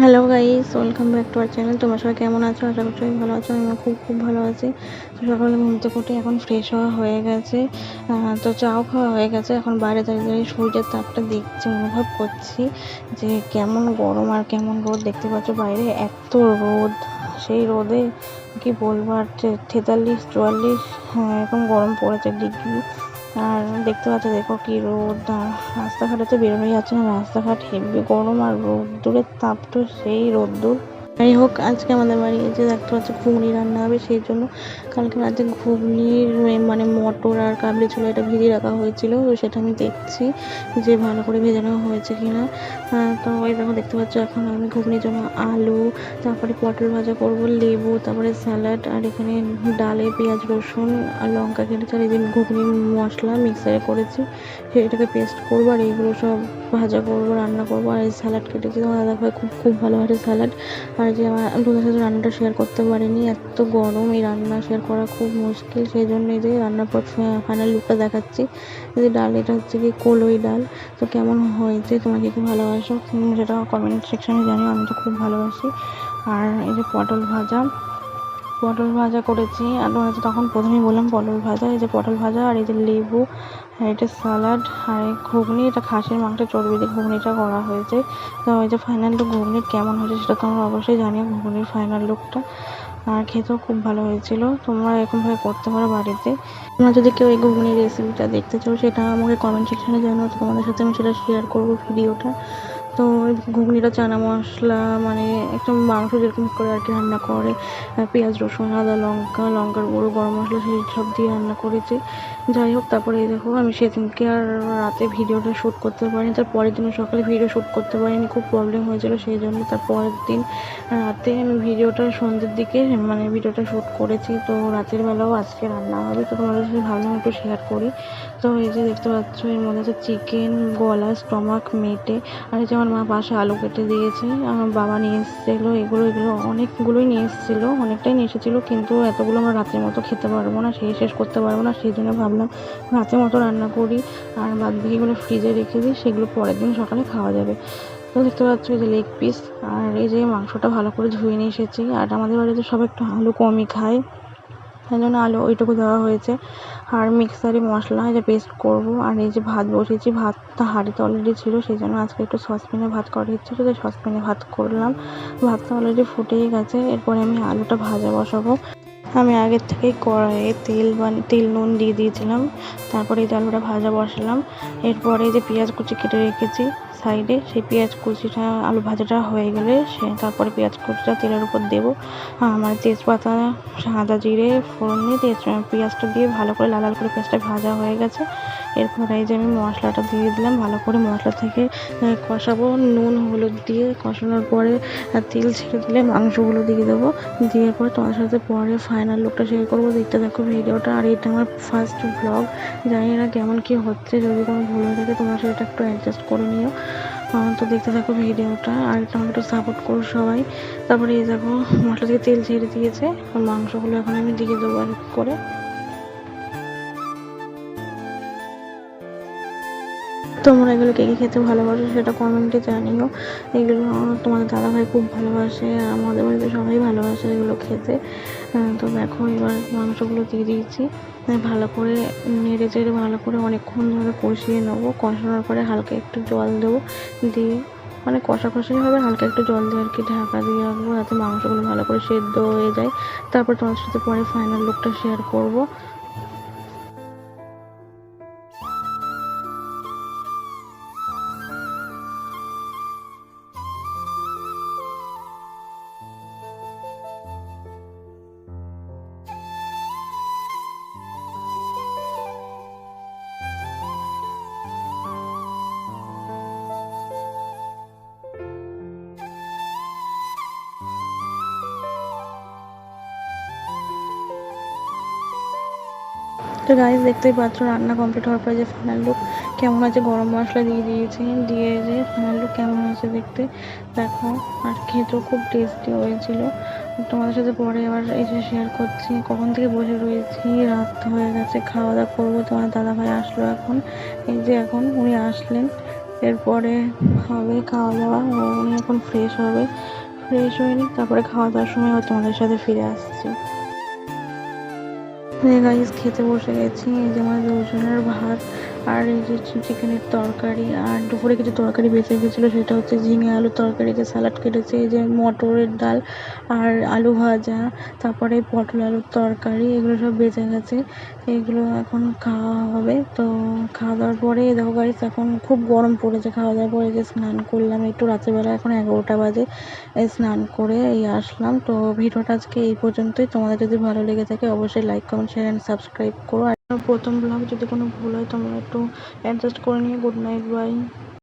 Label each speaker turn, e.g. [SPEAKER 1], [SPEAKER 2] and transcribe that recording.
[SPEAKER 1] Hello guys welcome back to our channel তোমার সবাই কেমন আছো? আশা করছি ভালো আছো। আমিও খুব খুব ভালো আছি। সকালে ঘুম থেকে উঠে এখন ফ্রেশ হওয়া হয়ে গেছে। তো চাও খাওয়া হয়ে গেছে। এখন বাইরে দাঁড়িয়ে দাঁড়িয়ে সূর্যের তাপটা দেখছি, অনুভব করছি যে কেমন গরম আর কেমন রোদ। দেখতে পাচ্ছ বাইরে এত রোদ। সেই রোদে কি বলব? আর তেতাল্লিশ, চুয়াল্লিশ হ্যাঁ এরকম গরম পড়েছে ডিগ্রি আর দেখতে পাচ্ছ, দেখো কি রোদ রাস্তাঘাটে তো বেরোনোই যাচ্ছে না, রাস্তাঘাট হেভি গরম, আর রোদ্দুরের তাপ তো সেই রোদ্দুর। যাই হোক, আজকে আমাদের বাড়ি যে দেখতে পাচ্ছ ঘুগনি রান্না হবে, সেই জন্য কালকে রাতে ঘুগনির মানে মটর আর কাবলি ছোলা এটা ভিজিয়ে রাখা হয়েছিল। তো সেটা আমি দেখছি যে ভালো করে ভেজানো হয়েছে কিনা। তো ওই দেখো, দেখতে পাচ্ছ এখন আমি ঘুগনির জন্য আলু, তারপরে পটল ভাজা করব, লেবু, তারপরে স্যালাড, আর এখানে ডালে পেঁয়াজ, রসুন আর লঙ্কা এই যে ঘুগনির মশলা মিক্সারে করেছি সেটাকে পেস্ট করব, আর এইগুলো সব ভাজা করব, রান্না করব, আর এই স্যালাড কেটেছি তোমার দাদা ভাই খুব খুব ভালোবাসে স্যালাড আর যে আমার আমি তোমাদের সাথে রান্নাটা শেয়ার করতে পারিনি, এত গরম এই রান্না শেয়ার করা খুব মুশকিল। সেই জন্য এই যে রান্নার পর ফাইনাল লুকটা দেখাচ্ছি। যে ডাল, এটা হচ্ছে কি কলই ডাল। তো কেমন হয়েছে তোমরা কি ভালোবাসো? সেটা কমেন্ট সেকশানে জানিও, আমি তো খুব ভালোবাসি। আর এই যে পটল ভাজা পটল ভাজা করেছি। আর হচ্ছে তখন প্রথমেই বললাম পটল ভাজা, এই যে পটল ভাজা আর এই যে লেবু, আর এটা স্যালাড আর ঘুগনি, এটা খাসির মাংসের চর্বি দিয়ে ঘুগনিটা করা হয়েছে। তো এই যে ফাইনাল লুক ঘুগনির কেমন হয়েছে সেটা তোমরা অবশ্যই জানিও ঘুগনির ফাইনাল লুকটা আর খেতেও খুব ভালো হয়েছিল। তোমরা এরকমভাবে করতে পারো বাড়িতে। তোমরা যদি কেউ এই ঘুগনির রেসিপিটা দেখতে চাও, সেটা আমাকে কমেন্ট সেকশনে জানাও তোমাদের সাথে আমি সেটা শেয়ার করব ভিডিওটা তো ঘুগনিটা, চানা মশলা মানে একটু মাংস যেরকম করে আর কি রান্না করে পেঁয়াজ, রসুন, আদা, লঙ্কা, লঙ্কার গুঁড়ো, গরম মশলা, সেই সব দিয়ে রান্না করেছি। যাই হোক, তারপরে দেখো, আমি সেদিনকে আর রাতে ভিডিওটা শ্যুট করতে পারিনি, তার পরের দিন সকালে ভিডিও শ্যুট করতে পারিনি, খুব প্রবলেম হয়েছিল, সেই জন্য তার পরের দিন রাতে আমি ভিডিওটা সন্ধ্যের দিকে মানে ভিডিওটা শ্যুট করেছি। তো রাতের বেলাও আজকে রান্না হবে, তো তোমাদের সাথে ভাবলাম একটু শেয়ার করি। তো এই যে দেখতে পাচ্ছ, এর মধ্যে আছে চিকেন গলা স্টমাক মেটে, আর এই যে মা পাশে আলু কেটে দিয়েছে। আমার বাবা নিয়ে এসেছিল, এগুলো এগুলো অনেকগুলোই নিয়ে এসেছিল, অনেকটাই নিয়ে এসেছিল, কিন্তু এতগুলো আমরা রাতের মতো খেতে পারব না, সেই শেষ করতে পারব না, সেই জন্য ভাবলাম রাতের মতো রান্না করি আর বাদ বাকিগুলো ফ্রিজে রেখে দিই, সেগুলো পরের দিন সকালে খাওয়া যাবে। তো দেখতে পাচ্ছ যে লেগ পিস আর এই যে মাংসটা ভালো করে ধুয়ে নিয়ে এসেছি, আর আমাদের বাড়িতে সব একটু আলু কমই খায়। তাই জন্য আলু, ওইটুকু দেওয়া হয়েছে। আর মিক্সারে মশলা যে পেস্ট করব, আর এই যে ভাত বসিয়েছি, ভাতটা হাঁড়িতে অলরেডি ছিল সেই জন্য আজকে একটু সসপ্যানে ভাত করা ইচ্ছে ছিল সসপ্যানে ভাত করলাম। ভাতটা অলরেডি ফুটেই গেছে, এরপরে আমি আলুটা ভাজা বসাবো। আমি আগের থেকেই কড়াইয়ে তেল বান, তেল নুন দিয়ে দিয়েছিলাম, তারপরে এই আলুটা ভাজা বসালাম। এরপরে এই যে পেঁয়াজ কুচি কেটে রেখেছি সাইডে সেই পেঁয়াজ কুচিটা, আলু ভাজাটা হয়ে গেলে সে তারপরে পেঁয়াজ কুচিটা তেলের উপর দেবো। আমার তেজপাতা, সাদা জিরে, ফোড়ন দিয়ে তেজ, পেঁয়াজটা দিয়ে ভালো করে লাল লাল করে পেঁয়াজটা ভাজা হয়ে গেছে। এরপর এই যে আমি মশলাটা দিয়ে দিলাম। ভালো করে মশলা থেকে কষাবো। নুন, হলুদ দিয়ে কষানোর পরে তেল ছেড়ে দিলে মাংসগুলো দিয়ে দেবো। দিয়ে পরে তোমার সাথে পরে ফাইনাল লুকটা শেয়ার করব। দেখতে দেখো ভিডিওটা। আর এটা আমার ফার্স্ট ব্লগ জানি না কেমন কি হচ্ছে। যদি কোনো ভুল হয়ে থাকে তোমরা সেটা একটু অ্যাডজাস্ট করে নিও। তো দেখতে থাকো ভিডিওটা। আর আমাকে একটু সাপোর্ট করো সবাই। তারপরে এই দেখো, মশলা থেকে তেল ছেড়ে দিয়েছে। মাংসগুলো এখন আমি দিয়ে দেবো করে। তোমরা এগুলো কে কে খেতে ভালোবাসো সেটা কমেন্টে জানিও। এগুলো তোমাদের দাদাভাই খুব ভালোবাসে, আর আমাদের বাড়িতে সবাই ভালোবাসে এগুলো খেতে। তো দেখো, এবার মাংসগুলো দিয়ে দিয়েছি। ভালো করে নেড়ে চেড়ে ভালো করে অনেকক্ষণ ধরে কষিয়ে নেব। কষানোর পরে হালকা একটু জল দেবো। দিয়ে মানে কষা কষাই হবে, হালকা একটু জল দিয়ে আর কি ঢাকা দিয়ে রাখব, যাতে মাংসগুলো ভালো করে সেদ্ধ হয়ে যায়। তারপর তোমার সাথে পরে ফাইনাল লুকটা শেয়ার করব। তো গাইস দেখতেই পাচ্ছ, রান্না কমপ্লিট হওয়ার পরে যে ফাইনাল লুক কেমন আছে? গরম মশলা দিয়ে দিয়েছি, দিয়ে যে ফাইনাল লুক কেমন হয়েছে দেখতে, দেখো। আর খেতেও খুব টেস্টি হয়েছিল। তোমাদের সাথে পরে আবার যে শেয়ার করছি, কখন থেকে বসে রয়েছি, রাত হয়ে গেছে, খাওয়া দাওয়া করব, তোমার দাদা ভাই আসলো এখন। এই যে এখন উনি আসলেন, এরপরে হবে খাওয়া দাওয়া উনি এখন ফ্রেশ হবে। ফ্রেশ হয়ে নিক তারপরে খাওয়া দাওয়ার সময় তোমাদের সাথে ফিরে আসছি। গাইস খেতে বসে গেছি। এই যে আমার দুজনের ভাত। আর এই যে চিকেনের তরকারি আর দুপুরে কিছু তরকারি বেঁচে গেছিল, সেটা হচ্ছে ঝিঙে আলুর তরকারি যে স্যালাড কেটেছে, এই যে মটরের ডাল আর আলু ভাজা, তারপরে পটল আলুর তরকারি, এগুলো সব বেঁচে গেছে, এগুলো এখন খাওয়া হবে। তো খাওয়া দাওয়ার পরে দেখো গাইস এখন খুব গরম পড়েছে, খাওয়া দাওয়ার পরে যে স্নান করলাম, একটু রাত্রেবেলা এখন এগারোটা বাজে স্নান করে এই আসলাম। তো ভিডিওটা আজকে এই পর্যন্তই, তোমাদের যদি ভালো লেগে থাকে অবশ্যই like comment share and subscribe করো। প্রথম ব্লগ যদি কোনো ভুল হয় তোমরা একটু অ্যাডজাস্ট করে নিয়ে গুড নাইট বাই